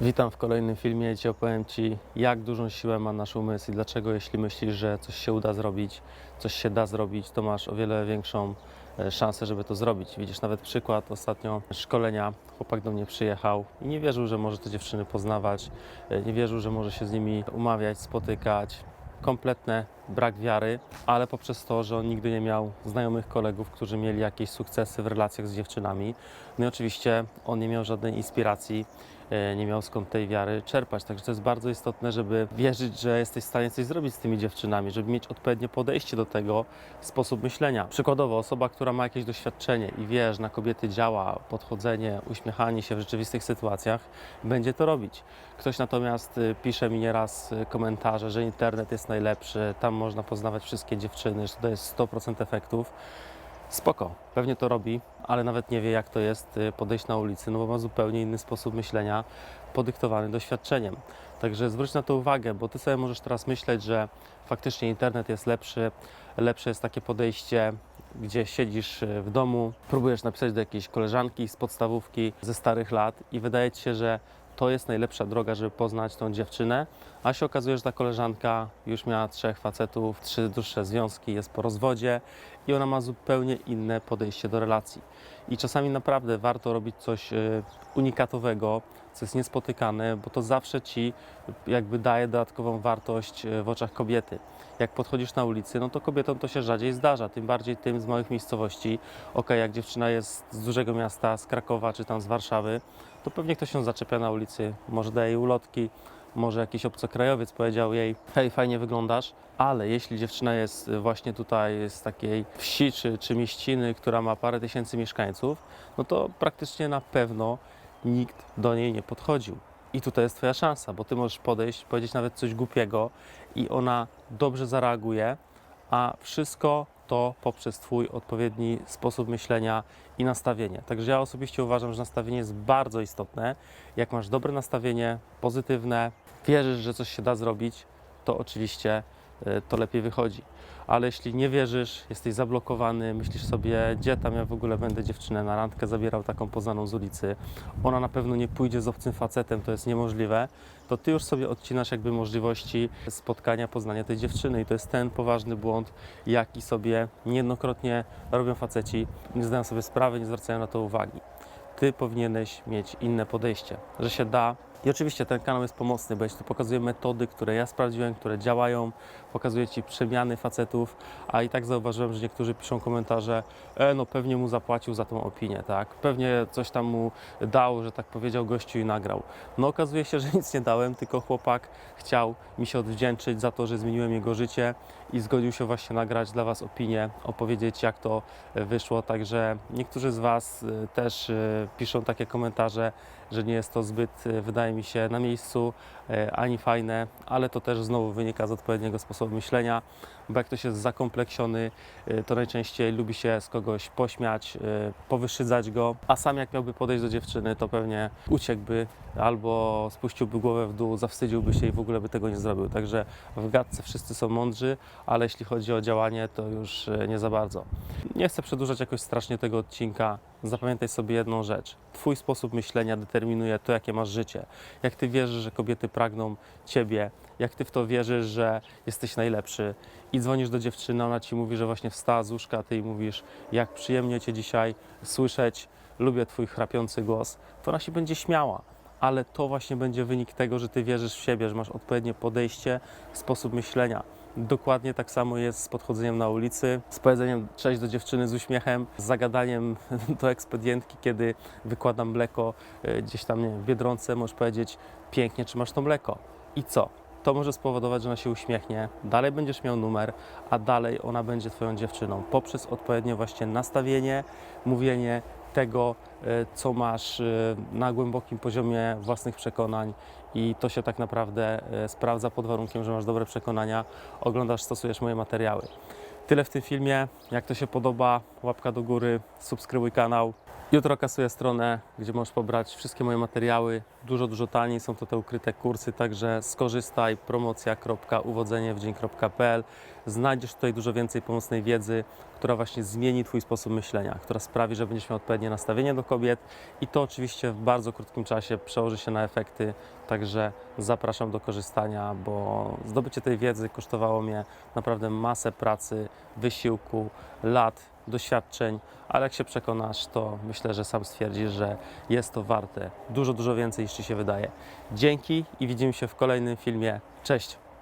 Witam w kolejnym filmie. Dzisiaj opowiem Ci, jak dużą siłę ma nasz umysł i dlaczego, jeśli myślisz, że coś się uda zrobić, coś się da zrobić, to masz o wiele większą e, szansę, żeby to zrobić. Widzisz nawet przykład ostatnio szkolenia. Chłopak do mnie przyjechał i nie wierzył, że może te dziewczyny poznawać, e, nie wierzył, że może się z nimi umawiać, spotykać. Kompletny brak wiary, ale poprzez to, że on nigdy nie miał znajomych kolegów, którzy mieli jakieś sukcesy w relacjach z dziewczynami. No i oczywiście on nie miał żadnej inspiracji, nie miał skąd tej wiary czerpać. Także to jest bardzo istotne, żeby wierzyć, że jesteś w stanie coś zrobić z tymi dziewczynami, żeby mieć odpowiednie podejście do tego, sposób myślenia. Przykładowo, osoba, która ma jakieś doświadczenie i wie, że na kobiety działa podchodzenie, uśmiechanie się w rzeczywistych sytuacjach, będzie to robić. Ktoś natomiast y, pisze mi nieraz y, komentarze, że internet jest najlepszy, tam można poznawać wszystkie dziewczyny, że to jest 100% efektów. Spoko, pewnie to robi, ale nawet nie wie, jak to jest y, podejść na ulicy, no bo ma zupełnie inny sposób myślenia, podyktowany doświadczeniem. Także zwróć na to uwagę, bo ty sobie możesz teraz myśleć, że faktycznie internet jest lepszy, lepsze jest takie podejście, gdzie siedzisz y, w domu, próbujesz napisać do jakiejś koleżanki z podstawówki ze starych lat i wydaje ci się, że to jest najlepsza droga, żeby poznać tą dziewczynę, a się okazuje, że ta koleżanka już miała trzech facetów, trzy dłuższe związki, jest po rozwodzie i ona ma zupełnie inne podejście do relacji. I czasami naprawdę warto robić coś e, unikatowego, co jest niespotykane, bo to zawsze ci jakby daje dodatkową wartość e, w oczach kobiety. Jak podchodzisz na ulicy, no to kobietom to się rzadziej zdarza, tym bardziej tym z małych miejscowości. Okej, jak dziewczyna jest z dużego miasta, z Krakowa czy tam z Warszawy, to pewnie ktoś się zaczepia na ulicy, może daje jej ulotki, może jakiś obcokrajowiec powiedział jej, hej, fajnie wyglądasz, ale jeśli dziewczyna jest właśnie tutaj z takiej wsi czy, czy mieściny, która ma parę tysięcy mieszkańców, no to praktycznie na pewno nikt do niej nie podchodził. I tutaj jest Twoja szansa, bo Ty możesz podejść, powiedzieć nawet coś głupiego i ona dobrze zareaguje, a wszystko to poprzez Twój odpowiedni sposób myślenia i nastawienie. Także ja osobiście uważam, że nastawienie jest bardzo istotne. Jak masz dobre nastawienie, pozytywne, wierzysz, że coś się da zrobić, to oczywiście to lepiej wychodzi. Ale jeśli nie wierzysz, jesteś zablokowany, myślisz sobie, gdzie tam ja w ogóle będę dziewczynę na randkę zabierał taką poznaną z ulicy, ona na pewno nie pójdzie z obcym facetem, to jest niemożliwe, to ty już sobie odcinasz jakby możliwości spotkania, poznania tej dziewczyny. I to jest ten poważny błąd, jaki sobie niejednokrotnie robią faceci, nie zdają sobie sprawy, nie zwracają na to uwagi. Ty powinieneś mieć inne podejście, że się da. I oczywiście ten kanał jest pomocny, bo ja tu pokazuję metody, które ja sprawdziłem, które działają, pokazuję Ci przemiany facetów, a i tak zauważyłem, że niektórzy piszą komentarze, e, no pewnie mu zapłacił za tą opinię, tak? Pewnie coś tam mu dał, że tak powiedział gościu i nagrał. No okazuje się, że nic nie dałem, tylko chłopak chciał mi się odwdzięczyć za to, że zmieniłem jego życie i zgodził się właśnie nagrać dla Was opinię, opowiedzieć jak to wyszło. Także niektórzy z Was e, też e, piszą takie komentarze, że nie jest to zbyt, e, wydaje mi się, na miejscu e, ani fajne, ale to też znowu wynika z odpowiedniego sposobu myślenia, bo jak ktoś jest zakompleksiony, e, to najczęściej lubi się z kogoś pośmiać, e, powyszydzać go, a sam jak miałby podejść do dziewczyny, to pewnie uciekłby albo spuściłby głowę w dół, zawstydziłby się i w ogóle by tego nie zrobił. Także w gadce wszyscy są mądrzy, ale jeśli chodzi o działanie, to już e, nie za bardzo. Nie chcę przedłużać jakoś strasznie tego odcinka. Zapamiętaj sobie jedną rzecz. Twój sposób myślenia determinuje to, jakie masz życie. Jak ty wierzysz, że kobiety pragną ciebie, jak ty w to wierzysz, że jesteś najlepszy i dzwonisz do dziewczyny, ona ci mówi, że właśnie wstała z łóżka, a ty jej mówisz, jak przyjemnie cię dzisiaj słyszeć, lubię twój chrapiący głos, to ona się będzie śmiała. Ale to właśnie będzie wynik tego, że ty wierzysz w siebie, że masz odpowiednie podejście, sposób myślenia. Dokładnie tak samo jest z podchodzeniem na ulicy, z powiedzeniem cześć do dziewczyny z uśmiechem, z zagadaniem do ekspedientki, kiedy wykładam mleko e, gdzieś tam nie wiem, w Biedronce, możesz powiedzieć pięknie, czy masz to mleko. I co? To może spowodować, że ona się uśmiechnie, dalej będziesz miał numer, a dalej ona będzie Twoją dziewczyną poprzez odpowiednie właśnie nastawienie, mówienie tego, e, co masz e, na głębokim poziomie własnych przekonań i to się tak naprawdę e, sprawdza pod warunkiem, że masz dobre przekonania, oglądasz, stosujesz moje materiały. Tyle w tym filmie. Jak to się podoba, łapka do góry, subskrybuj kanał. Jutro kasuję stronę, gdzie możesz pobrać wszystkie moje materiały. Dużo, dużo taniej są to te ukryte kursy, także skorzystaj. Promocja.uwodzeniewdzień.pl Znajdziesz tutaj dużo więcej pomocnej wiedzy, która właśnie zmieni Twój sposób myślenia, która sprawi, że będziesz miał odpowiednie nastawienie do kobiet i to oczywiście w bardzo krótkim czasie przełoży się na efekty. Także zapraszam do korzystania, bo zdobycie tej wiedzy kosztowało mnie naprawdę masę pracy, wysiłku, lat, doświadczeń, ale jak się przekonasz, to myślę, że sam stwierdzisz, że jest to warte dużo, dużo więcej niż Ci się wydaje. Dzięki i widzimy się w kolejnym filmie. Cześć!